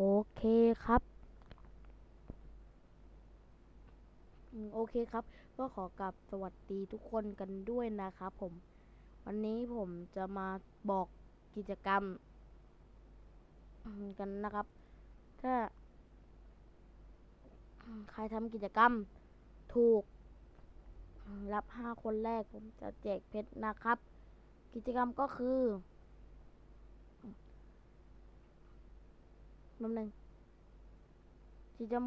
โอเคครับโอเคครับ ก็ขอกลับสวัสดีทุกคนกันด้วยนะครับผม วันนี้ผมจะมาบอกกิจกรรม กันนะครับ ถ้า ใครทำกิจกรรมถูก รับห้าคนแรกผมจะแจกเพชรนะครับ กิจกรรมก็คือ แป๊บนึงกิจกรรม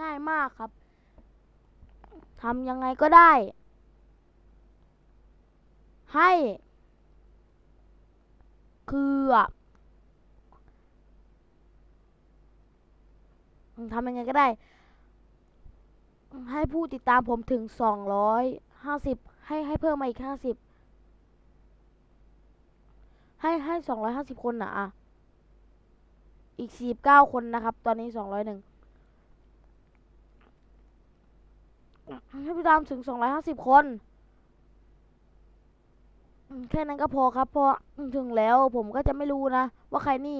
ง่ายมากครับทำยังไงก็ได้ ให้ คืออะทำยังไงก็ได้ ให้ผู้ติดตามผมถึงสองร้อยห้าสิบให้ให้เพิ่มมาอีกห้าสิบให้ให้สองร้อยห้าสิบคนนะอะ อีกสี่เก้าคนนะครับ ตอนนี้สองร้อยหนึ่งให้ผู้ติดตามถึงสองร้อยห้าสิบคนแค่นั้นก็พอครับพราะถึงแล้วผมก็จะไม่รู้นะ ว่าใครนี่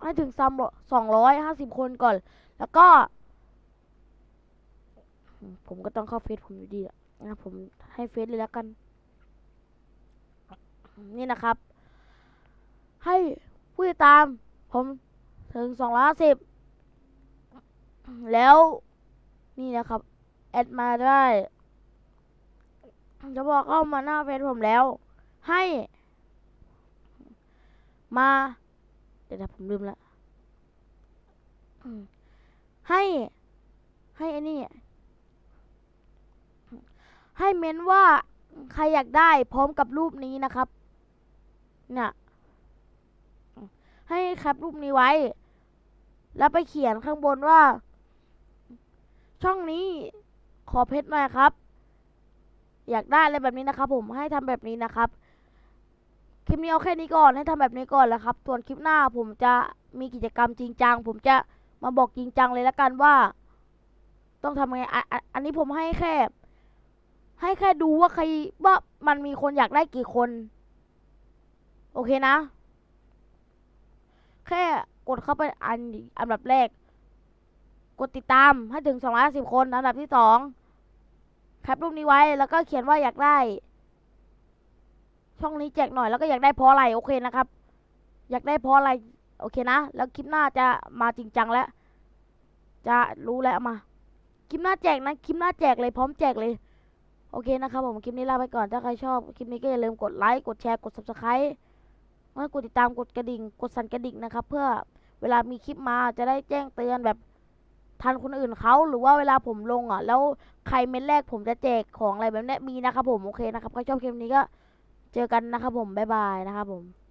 ให้ถึงซ้ำสองร้อยห้าสิบคนก่อน แล้วก็ ผมก็ต้องเข้าเฟซผมอยู่ดีอะนะผมให้เฟซเลยแล้วกัน นี่นะครับ ให้ ผู้ติดตาม ผมถึงสองร้อยสิบแล้วนี่นะครับ แอดมาได้ จะบอกเข้ามาหน้าเฟซผมแล้ว ให้ มา เดี๋ยวนะผมลืมละให้ ให้ไอ้นี่ให้เม้นว่าใครอยากได้พร้อมกับรูปนี้นะครับ เนี่ย ให้แคปรูปนี้ไว้ แล้วไปเขียนข้างบนว่า ช่องนี้ขอเพชรหน่อยครับ อยากได้อะไรแบบนี้นะครับ ผมให้ทำแบบนี้นะครับ คลิปนี้เอาแค่นี้ก่อนให้ทำแบบนี้ก่อนแล้วครับส่วนคลิปหน้าผมจะมีกิจกรรมจริงจังผมจะมาบอกจริงจังเลยล้วกันว่า ต้องทำไงอออันนี้ผมให้แค่ให้แค่ดูว่าใครว่ามันมีคนอยากได้กี่คน โอเคนะ แค่กดเข้าไปอันอันดับแรก กดติดตามให้ถึงสองร้อยสิบคนอันดับที่สองแคปรูปนี้ไว้แล้วก็เขียนว่าอยากได้ ช่องนี้แจกหน่อยแล้วก็อยากได้เพราะอะไรโอเคนะครับ อยากได้เพราะอะไรโอเคนะ แล้วคลิปหน้าจะมาจริงจังแล้ว จะรู้แล้วมา คลิปหน้าแจกนะ คลิปหน้าแจกเลยพร้อมแจกเลย โอเคนะครับผม คลิปนี้ลาไปก่อน ถ้าใครชอบ คลิปนี้ก็อย่าลืมกดไลค์ กดแชร์ กด subscribe มื่อกดติดตามกดกระดิ่ง กดสั่นกระดิ่งนะครับ เพื่อเวลามีคลิปมาจะได้แจ้งเตือนแบบทันคนอื่นเขาหรือว่าเวลาผมลงอะ แล้วใครเม้นแรกผมจะแจกของอะไรแบบนี้มีนะครับผมโอเคนะครับใครชอบคลิปนี้ก็เจอกันนะครับผมบ๊ายบายนะครับผม